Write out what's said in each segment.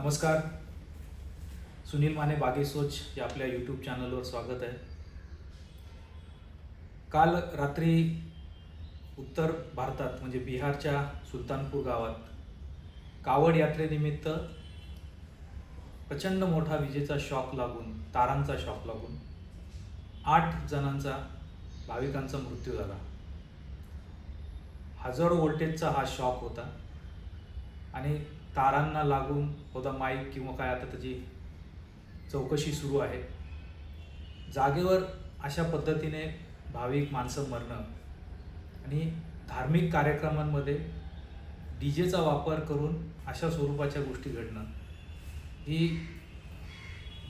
नमस्कार. सुनील माने बागेसोच या आपल्या यूट्यूब चॅनलवर स्वागत आहे. काल रात्री उत्तर भारतात म्हणजे बिहारच्या सुलतानपूर गावात कावड यात्रेनिमित्त प्रचंड मोठा विजेचा शॉक लागून तारांचा शॉक लागून आठ जणांचा भाविकांचा मृत्यू झाला. हजारो व्होल्टेजचा हा शॉक होता. आणि तारांना लागून होता माईक किंवा काय आता त्याची चौकशी सुरू आहे. जागेवर अशा पद्धतीने भाविक माणसं मरणं आणि धार्मिक कार्यक्रमांमध्ये डी जेचा वापर करून अशा स्वरूपाच्या गोष्टी घडणं ही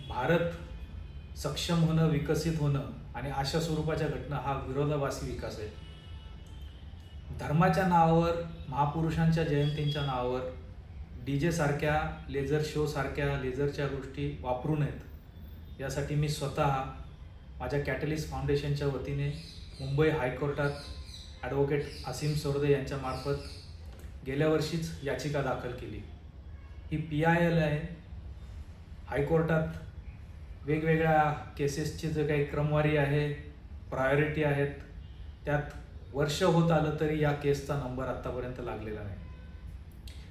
भारत सक्षम होणं विकसित होणं आणि अशा स्वरूपाच्या घटना हा विरोधाभासी विकास आहे. धर्माच्या नावावर महापुरुषांच्या जयंतींच्या नावावर डी जेसारख्या लेझर शोसारख्या लेझरच्या गोष्टी वापरू नयेत. यासाठी मी स्वतः माझ्या कॅटलिस्ट फाउंडेशनच्या वतीने मुंबई हायकोर्टात ॲडव्होकेट असीम सोरदे यांच्यामार्फत गेल्या वर्षीच याचिका दाखल केली. ही पी आय एल आहे. हायकोर्टात वेगवेगळ्या केसेसची जे काही क्रमवारी आहे प्रायोरिटी आहेत त्यात वर्ष होत आलं तरी या केसचा नंबर आत्तापर्यंत लागलेला नाही.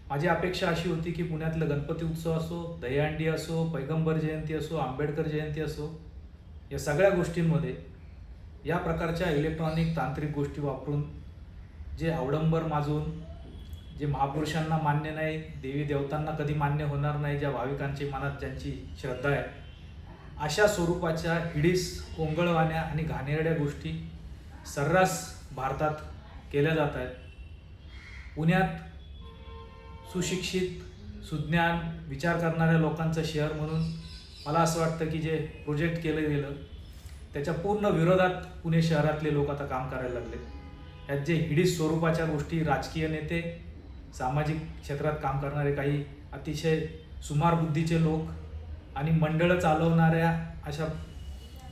माझी अपेक्षा अशी होती की पुण्यातलं गणपती उत्सव असो दहीहंडी असो पैगंबर जयंती असो आंबेडकर जयंती असो या सगळ्या गोष्टींमध्ये या प्रकारच्या इलेक्ट्रॉनिक तांत्रिक गोष्टी वापरून जे अवडंबर माजून जे महापुरुषांना मान्य नाही देवी देवतांना कधी मान्य होणार नाही ज्या भाविकांची मनात ज्यांची श्रद्धा आहे अशा स्वरूपाच्या हिडीस कोंगळवाण्या आणि घाणेरड्या गोष्टी सर्रास भारतात केल्या जात आहेत. पुण्यात सुशिक्षित सुज्ञान विचार करणाऱ्या लोकांचं शहर म्हणून मला असं वाटतं की जे प्रोजेक्ट केलं गेलं त्याच्या पूर्ण विरोधात पुणे शहरातले लोक आता काम करायला लागले. यात जे हिडी स्वरूपाच्या गोष्टी राजकीय नेते सामाजिक क्षेत्रात काम करणारे काही अतिशय सुमार बुद्धीचे लोक आणि मंडळं चालवणाऱ्या अशा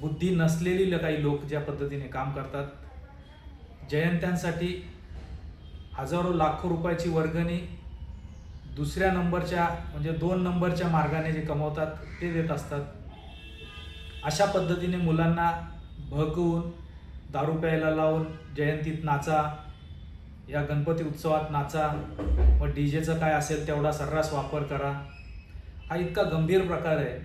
बुद्धी नसलेली काही लोक ज्या पद्धतीने काम करतात जयंत्यांसाठी हजारो लाखो रुपयाची वर्गणी दुसऱ्या नंबरच्या म्हणजे दोन नंबरच्या मार्गाने जे कमवतात ते देत असतात. अशा पद्धतीने मुलांना भकवून दारू प्यायला लावून जयंतीत नाचा या गणपती उत्सवात नाचा मग डी जेचं काय असेल तेवढा सर्रास वापर करा. हा इतका गंभीर प्रकार आहे.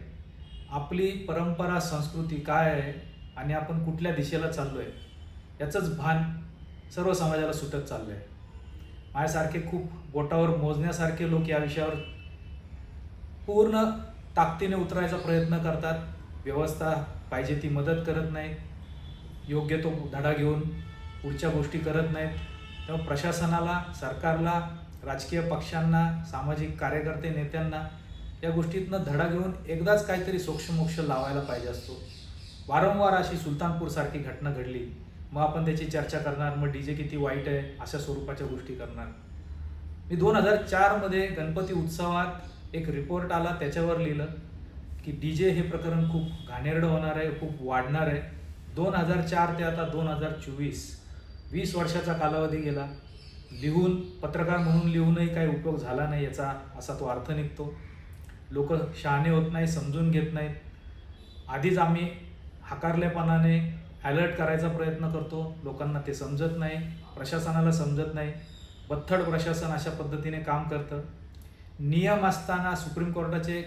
आपली परंपरा संस्कृती काय आहे आणि आपण कुठल्या दिशेला चाललो आहे याचंच भान सर्व समाजाला सुटत चाललं आहे माझ्यासारखे खूप बोटावर मोजण्यासारखे लोक या विषयावर पूर्ण ताकदीने उतरायचा प्रयत्न करतात. व्यवस्था पाहिजे ती मदत करत नाही योग्य तो धडा घेऊन पुढच्या गोष्टी करत नाहीत. तेव्हा प्रशासनाला सरकारला राजकीय पक्षांना सामाजिक कार्यकर्ते नेत्यांना या गोष्टीतनं धडा घेऊन एकदाच काहीतरी सोक्षमोक्ष लावायला पाहिजे असतो. वारंवार अशी सुलतानपूरसारखी घटना घडली. मग आपण त्याची चर्चा करणार मग डी जे किती वाईट आहे अशा स्वरूपाच्या गोष्टी करणार. मी दोन हजार चारमध्ये गणपती उत्सवात एक रिपोर्ट आला त्याच्यावर लिहिलं की डी जे हे प्रकरण खूप घाणेरडं होणार आहे खूप वाढणार आहे. दोन हजार चार ते आता दोन हजार चोवीस वीस वर्षाचा कालावधी गेला. लिहून पत्रकार म्हणून लिहूनही काही उपयोग झाला नाही याचा असा तो अर्थ निघतो. लोक शहाणे होत नाही समजून घेत नाहीत. आधीच आम्ही हकारलेपणाने अलर्ट करायचा प्रयत्न करतो. लोकांना ते समजत नाही. प्रशासनाला समजत नाही. बथ्थड प्रशासन अशा पद्धतीने काम करतं. नियम असताना सुप्रीम कोर्टाचे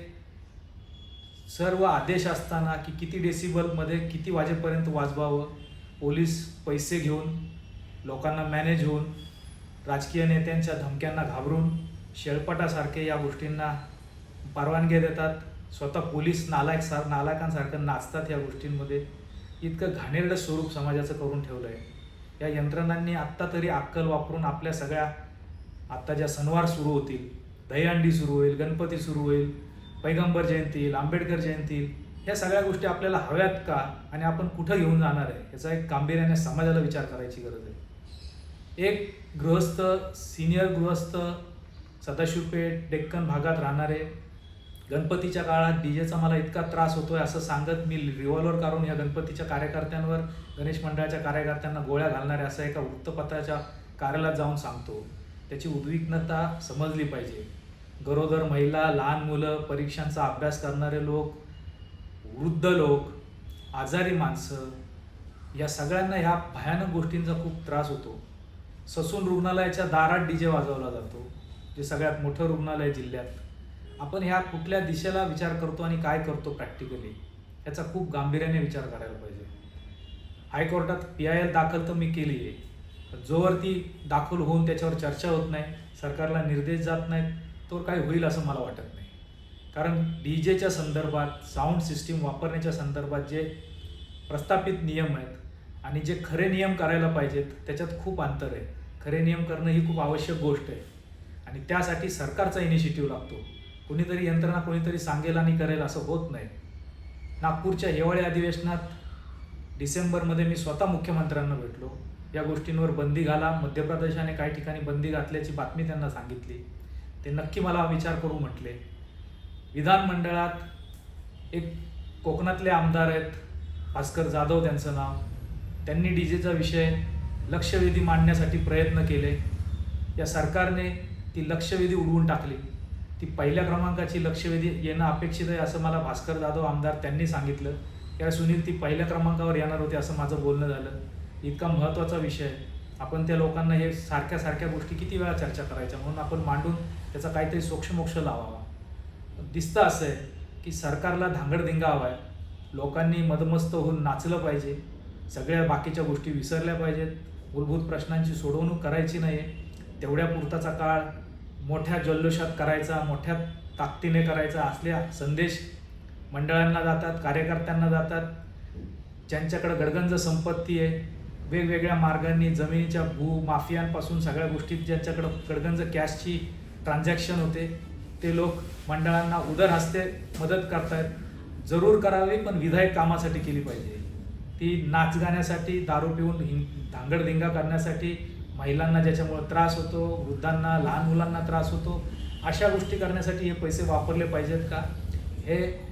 सर्व आदेश असताना की किती डेसिबलमध्ये किती वाजेपर्यंत वाजवावं पोलीस पैसे घेऊन लोकांना मॅनेज होऊन राजकीय नेत्यांच्या धमक्यांना घाबरून शेळपटासारखे या गोष्टींना परवानगी देतात. स्वतः पोलीस नालायक सार नालायकांसारखं नाचतात या गोष्टींमध्ये. इतकं घाणेरडं स्वरूप समाजाचं करून ठेवलं आहे या यंत्रणांनी आत्ता तरी अक्कल वापरून आपल्या सगळ्या आत्ता ज्या सणवार सुरू होतील दहीहंडी सुरू होईल गणपती सुरू होईल पैगंबर जयंती येईल आंबेडकर जयंती येईल ह्या सगळ्या गोष्टी आपल्याला हव्यात का आणि आपण कुठं घेऊन जाणार आहे याचा एक गांभीर्याने समाजाला विचार करायची गरज आहे. एक गृहस्थ सिनियर गृहस्थ सदाशिवपेठ डेक्कन भागात राहणारे गणपतीच्या काळात डीजेचा मला इतका त्रास होतोय असं सांगत मी रिव्हॉल्वर काढून या गणपतीच्या कार्यकर्त्यांवर गणेश मंडळाच्या कार्यकर्त्यांना गोळ्या घालणारे असं एका वृत्तपत्राच्या कार्यालयात जाऊन सांगतो. त्याची उद्विग्नता समजली पाहिजे. गरोदर महिला लहान मुलं परीक्षांचा अभ्यास करणारे लोक वृद्ध लोक आजारी माणसं या सगळ्यांना ह्या भयानक गोष्टींचा खूप त्रास होतो. ससून रुग्णालयाच्या दारात डी जे वाजवला जातो जे सगळ्यात मोठं रुग्णालय जिल्ह्यात. आपण ह्या कुठल्या दिशेला विचार करतो आणि काय करतो प्रॅक्टिकली याचा खूप गांभीर्याने विचार करायला पाहिजे. हायकोर्टात पी आय एल दाखल तर मी केली आहे. जोवरती जोवर ती दाखल होऊन त्याच्यावर चर्चा होत नाही सरकारला निर्देश जात नाहीत तोवर काय होईल असं मला वाटत नाही. कारण डी जेच्या संदर्भात साऊंड सिस्टीम वापरण्याच्या संदर्भात जे प्रस्थापित नियम आहेत आणि जे खरे नियम करायला पाहिजेत त्याच्यात खूप अंतर आहे. खरे नियम करणं ही खूप आवश्यक गोष्ट आहे. आणि त्यासाठी सरकारचा इनिशिएटिव्ह लागतो. कुणीतरी यंत्रणा कोणीतरी सांगेल आणि करेल असं होत नाही. नागपूरच्या हिवाळी अधिवेशनात डिसेंबरमध्ये मी स्वतः मुख्यमंत्र्यांना भेटलो. या गोष्टींवर बंदी घाला. मध्य प्रदेशाने काही ठिकाणी बंदी घातल्याची बातमी त्यांना सांगितली. ते नक्की मला विचार करू म्हटले. विधानमंडळात एक कोकणातले आमदार आहेत भास्कर जाधव त्यांचं नाव. त्यांनी डी जेचा विषय लक्षवेधी मांडण्यासाठी प्रयत्न केले. या सरकारने ती लक्षवेधी उडवून टाकली. ती पहिल्या क्रमांकाची लक्षवेधी येणं अपेक्षित आहे असं मला भास्कर जाधव आमदार त्यांनी सांगितलं. या सुनील ती पहिल्या क्रमांकावर येणार होती असं माझं बोलणं झालं. इतका महत्त्वाचा विषय आहे. आपण त्या लोकांना हे सारख्या सारख्या गोष्टी किती वेळा चर्चा करायच्या? म्हणून आपण मांडून त्याचा काहीतरी सोक्षमोक्ष लावावा. दिसतं असं आहे की सरकारला धांगडधिंगा हवा आहे. लोकांनी मदमस्त होऊन नाचलं पाहिजे. सगळ्या बाकीच्या गोष्टी विसरल्या पाहिजेत. मूलभूत प्रश्नांची सोडवणूक करायची नाही आहे तेवढ्या पुरताचा काळ मोठ्या जल्लोषात करायचा मोठ्या ताकदीने करायचा असल्या संदेश मंडळांना जातात कार्यकर्त्यांना जातात. ज्यांच्याकडं गडगंज संपत्ती आहे वेगवेगळ्या मार्गांनी जमिनीच्या भू माफियांपासून सगळ्या गोष्टीत ज्यांच्याकडं गडगंज कॅशची ट्रान्झॅक्शन होते ते लोक मंडळांना उदर हस्ते मदत करतायत. जरूर करावी पण विधायक कामासाठी केली पाहिजे. ती नाच गाण्यासाठी दारू पिऊन हिं धांगडधिंगा करण्यासाठी महिलांना ज्याच्यामुळं त्रास होतो वृद्धांना लहान मुलांना त्रास होतो अशा गोष्टी करण्यासाठी हे पैसे वापरले पाहिजेत का? हे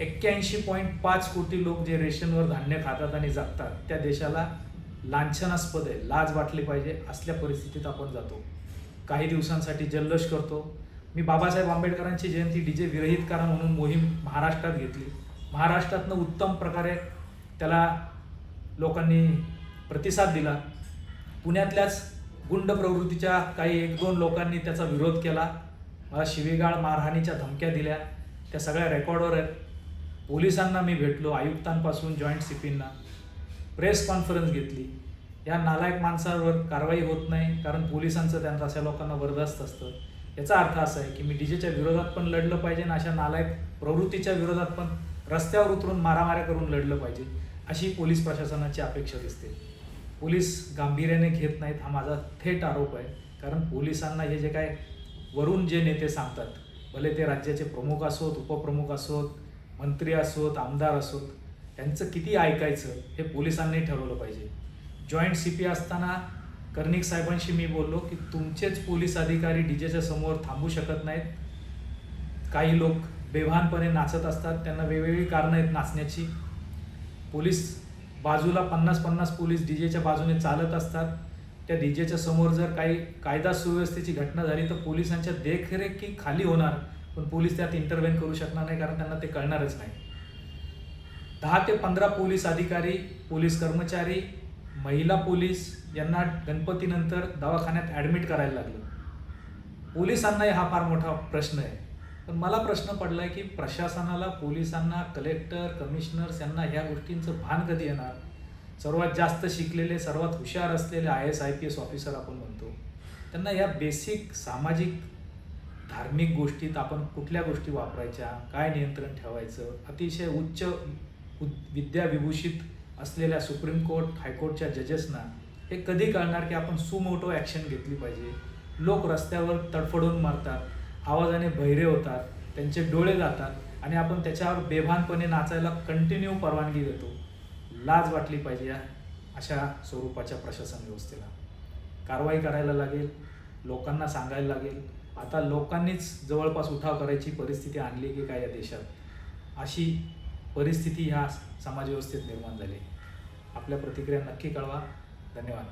एक्क्याऐंशी पॉईंट पाच कोटी लोक जे रेशनवर धान्य खातात आणि जगतात त्या देशाला लांछनास्पद आहे लाज वाटली पाहिजे असल्या परिस्थितीत आपण जातो. काही दिवसांसाठी जल्लोष करतो. मी बाबासाहेब आंबेडकरांची जयंती डी जे विरहित करा म्हणून मोहीम महाराष्ट्रात घेतली. महाराष्ट्रातनं उत्तम प्रकारे त्याला लोकांनी प्रतिसाद दिला. पुण्यातल्याच गुंड प्रवृत्तीच्या काही एक दोन लोकांनी त्याचा विरोध केला. मला शिवीगाळ मारहाणीच्या धमक्या दिल्या. त्या सगळ्या रेकॉर्डवर आहेत. पोलिसांना मी भेटलो आयुक्तांपासून जॉईंट सिपींना. प्रेस कॉन्फरन्स घेतली. या नालायक माणसांवर कारवाई होत नाही कारण पोलिसांचं त्यांना अशा लोकांना बरदास्त असतं. याचा अर्थ असा आहे की मी डीजेच्या विरोधात पण लढलं पाहिजे आणि अशा नालायक प्रवृत्तीच्या विरोधात पण रस्त्यावर उतरून मारामाऱ्या करून लढलं पाहिजे अशी पोलीस प्रशासनाची अपेक्षा दिसते. पोलीस गांभीर्याने घेत नाहीत हा माझा थेट आरोप आहे. कारण पोलिसांना हे जे काय वरून जे नेते सांगतात भले ते राज्याचे प्रमुख असोत उपप्रमुख असोत मंत्री असोत आमदार असोत त्यांचं किती ऐकायचं हे पोलिसांनी ठरवलं पाहिजे. जॉईंट सी पी असताना कर्णिक साहेबांशी मी बोललो की तुमचेच पोलीस अधिकारी डीजेच्या समोर थांबू शकत नाहीत. काही लोक बेभानपणे नाचत असतात त्यांना वेगवेगळी कारणं आहेत नाचण्याची. पोलीस बाजूला पन्नास पन्नास पोलीस डीजेच्या बाजूने चालत असतात. त्या डीजेच्या समोर जर काही कायदा सुव्यवस्थेची घटना झाली तर पोलिसांच्या देखरेखी खाली होणार. पण पोलीस त्यात इंटरव्हेन करू शकणार नाही कारण त्यांना ते कळणारच नाही. दहा ते पंधरा पोलीस अधिकारी पोलीस कर्मचारी महिला पोलीस यांना गणपतीनंतर दवाखान्यात ॲडमिट करायला लागलं. पोलिसांनाही हा फार मोठा प्रश्न आहे. पण मला प्रश्न पडलाय की प्रशासनाला पोलिसांना कलेक्टर कमिशनर्स यांना ह्या गोष्टींचं भान कधी येणार? सर्वात जास्त शिकलेले सर्वात हुशार असलेले I S I P S officer आपण म्हणतो. त्यांना या बेसिक सामाजिक धार्मिक गोष्टीत आपण कुठल्या गोष्टी वापरायच्या? काय नियंत्रण ठेवायचं? अतिशय उच्च उद- विद्याविभूषित असलेल्या सुप्रीम कोर्ट हायकोर्टच्या जजेसना हे कधी कळणार की आपण सुमोटो ॲक्शन घेतली पाहिजे? लोक रस्त्यावर तडफडून मारतात. आवाजाने बहिरे होतात त्यांचे डोळे जातात आणि आपण त्याच्यावर बेभानपणे नाचायला कंटिन्यू परवानगी देतो. लाज वाटली पाहिजे या अशा स्वरूपाच्या प्रशासन व्यवस्थेला. कारवाई करायला लागेल लोकांना सांगायला लागेल. आता लोकांनीच जवळपास उठाव करायची परिस्थिती आणली की काय या देशात? अशी परिस्थिती ह्या समाजव्यवस्थेत निर्माण झाली. आपल्या प्रतिक्रिया नक्की कळवा. धन्यवाद.